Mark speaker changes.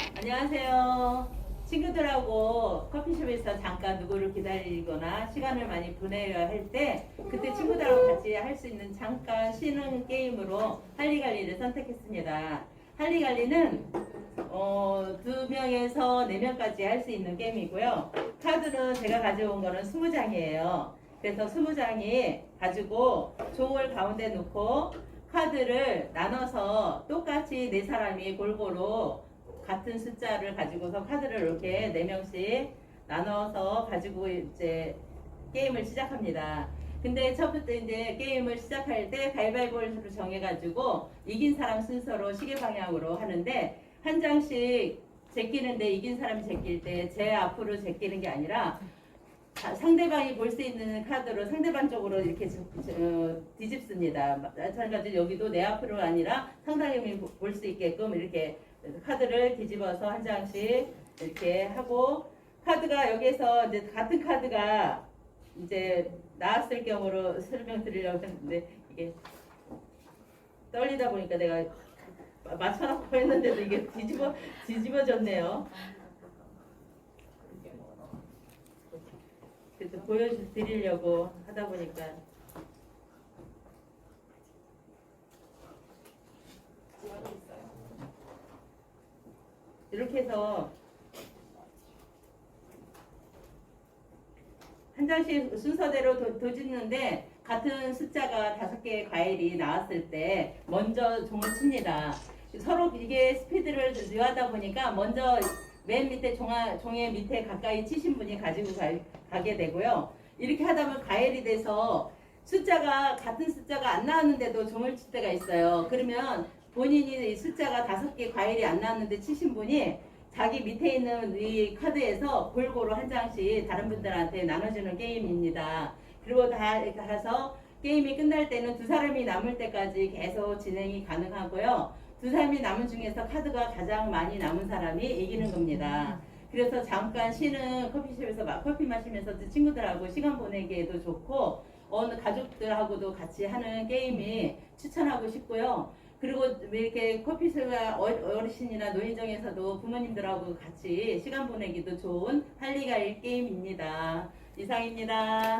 Speaker 1: 안녕하세요. 친구들하고 커피숍에서 잠깐 누구를 기다리거나 시간을 많이 보내야 할 때 그때 친구들하고 같이 할 수 있는 잠깐 쉬는 게임으로 할리갈리를 선택했습니다. 할리갈리는 어, 두 명에서 네 명까지 할 수 있는 게임이고요. 카드는 제가 가져온 거는 20장이에요. 그래서 20장이 가지고 종을 가운데 놓고 카드를 나눠서 똑같이 네 사람이 골고루 같은 숫자를 가지고서 카드를 이렇게 네 명씩 나눠서 가지고 이제 게임을 시작합니다. 근데 첫부터 이제 게임을 시작할 때 가위바위보를 정해가지고 이긴 사람 순서로 시계 방향으로 하는데 한 장씩 제끼는데 이긴 사람이 제낄 때 제 앞으로 제끼는 게 아니라 자, 상대방이 볼 수 있는 카드로 상대방 쪽으로 이렇게 저- 저- 뒤집습니다. 마찬가지로 여기도 내 앞으로 아니라 상대방이 볼 수 있게끔 이렇게 카드를 뒤집어서 한 장씩 이렇게 하고 카드가 여기서 이제 같은 카드가 이제 나왔을 경우로 설명드리려고 했는데 이게 떨리다 보니까 내가 맞춰놓고 했는데도 이게 뒤집어 뒤집어졌네요. 그래서 보여드리려고 하다 보니까 이렇게 해서 한 장씩 순서대로 도, 도짓는데 같은 숫자가 다섯 개의 과일이 나왔을 때 먼저 종을 칩니다. 서로 이게 스피드를 유하다 보니까 먼저 맨 밑에 종아, 종의 밑에 가까이 치신 분이 가지고 가, 게 되고요. 이렇게 하다 보면 과일이 돼서 숫자가 같은 숫자가 안 나왔는데도 종을 칠 때가 있어요. 그러면 본인이 이 숫자가 다섯 개 과일이 안 나왔는데 치신 분이 자기 밑에 있는 이 카드에서 골고루 한 장씩 다른 분들한테 나눠주는 게임입니다. 그리고 다 가서 게임이 끝날 때는 두 사람이 남을 때까지 계속 진행이 가능하고요. 두 사람이 남은 중에서 카드가 가장 많이 남은 사람이 이기는 겁니다. 그래서 잠깐 쉬는 커피숍에서 막 커피 마시면서 친구들하고 시간 보내기에도 좋고 어느 가족들하고도 같이 하는 게임이 추천하고 싶고요. 그리고 이렇게 커피숍과 어- 어르신이나 노인정에서도 부모님들하고 같이 시간 보내기도 좋은 할리가일 게임입니다. 이상입니다.